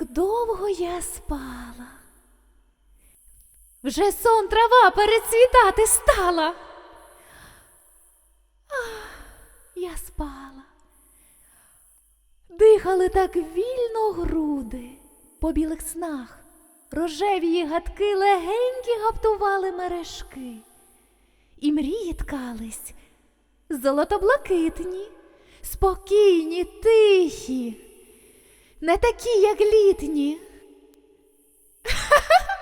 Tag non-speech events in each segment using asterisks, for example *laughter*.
Як довго я спала. Вже сон трава перецвітати стала. Ах, я спала. Дихали так вільно груди по білих снах. Рожеві гадки легенькі гаптували мережки. І мрії ткались золотоблакитні, спокійні, тихі не такі, як літні. *laughs*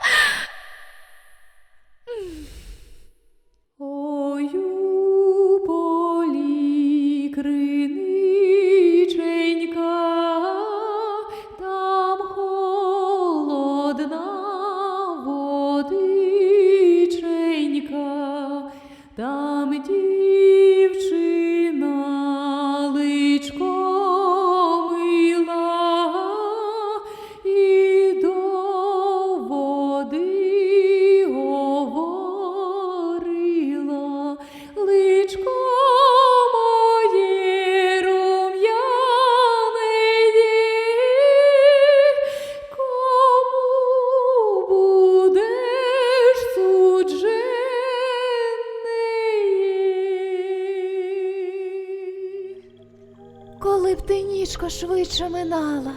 Б ти нічко швидше минала.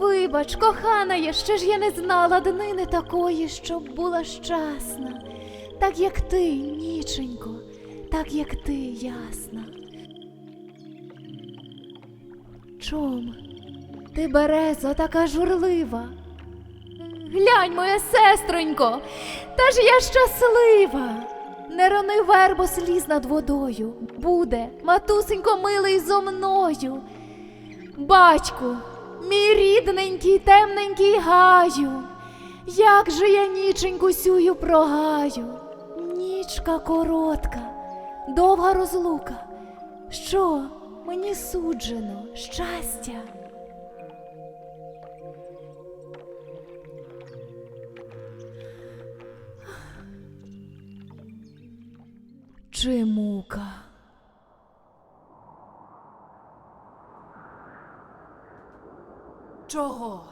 Вибач, кохана я, ще ж я не знала днини такої, щоб була щасна, так як ти, ніченько, так як ти ясна. Чом ти береза така журлива? Глянь, моя сестронько, та ж я щаслива. Не рони вербо сліз над водою. Буде, матусенько милий зо мною. Батьку, мій рідненький, темненький гаю, як же я ніченьку сюю прогаю. Нічка коротка, довга розлука. Що мені суджено щастя? Чи мука? Чого?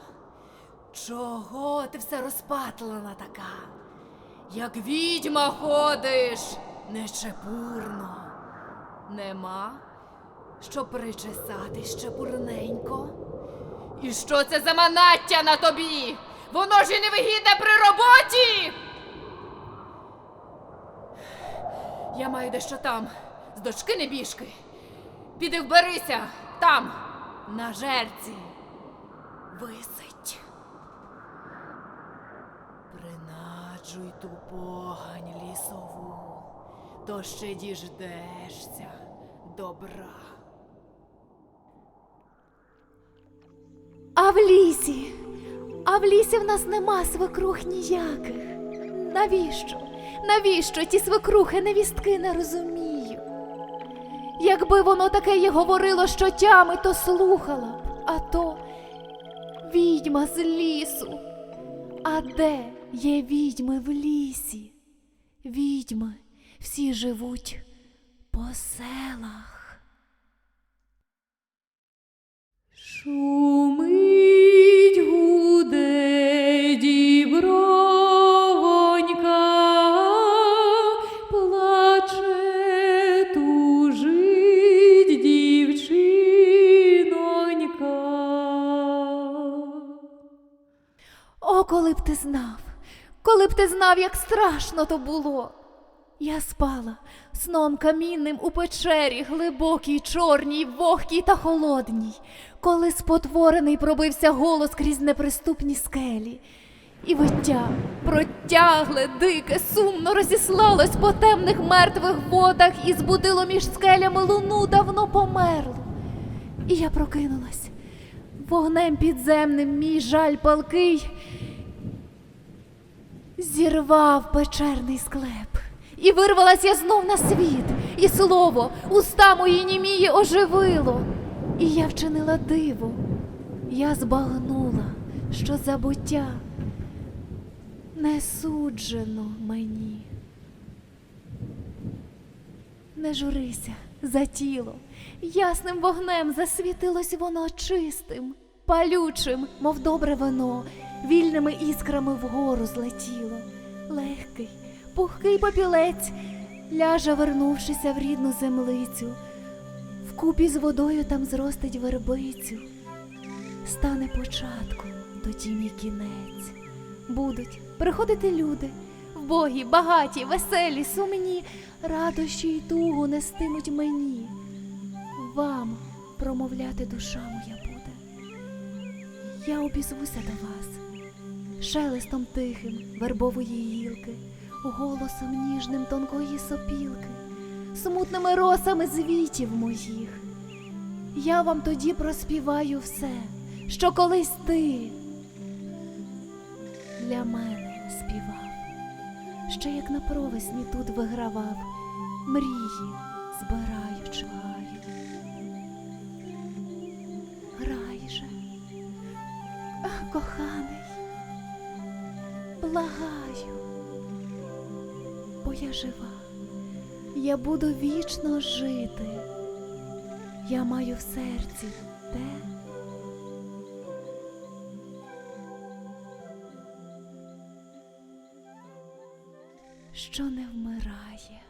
Чого ти все розпатлана така? Як відьма ходиш, нечепурно. Нема, що причесати ще пурненько. І що це за манаття на тобі? Воно ж і невигідне при роботі. Я маю дещо там, з дочки небіжки. Піди вберися там, на жерці висить. Принаджуй ту погань лісову, то ще діждешся добра. А в лісі, а в лісі в нас нема свекрух ніяких. Навіщо? Навіщо ті свекрухи невістки не розумію? Якби воно таке й говорило, що тями, то слухала б, а то відьма з лісу. А де є відьми в лісі? Відьми всі живуть по селах. Шумить ти знав, коли б ти знав, як страшно то було. Я спала сном камінним у печері, глибокій, чорній, вогкій та холодній, коли спотворений пробився голос крізь неприступні скелі. І виття протягле, дике, сумно розіслалось по темних мертвих водах і збудило між скелями луну давно померлу. І я прокинулась. Вогнем підземним мій жаль палкий зірвав печерний склеп. І вирвалась я знов на світ, і слово уста мої німії оживило. І я вчинила диво, я збагнула, що забуття не суджено мені. Не журися за тіло, ясним вогнем засвітилось воно чистим, палючим, мов добре вино, вільними іскрами вгору злетіло. Легкий, пухкий попілець ляже, вернувшися в рідну землицю, вкупі з водою там зростить вербицю. Стане початком тоді мій кінець. Будуть приходити люди, вбогі, багаті, веселі, сумні, радощі й тугу нестимуть мені. Вам промовляти душа моя буде. Я обізвуся до вас, шелестом тихим вербової гілки, голосом ніжним тонкої сопілки, смутними росами звітів моїх. Я вам тоді проспіваю все, що колись ти для мене співав, ще як на провесні тут вигравав, мрії збираючи гаю. Грай же, а, коханий, благаю, бо я жива, я буду вічно жити. Я маю в серці те, що не вмирає.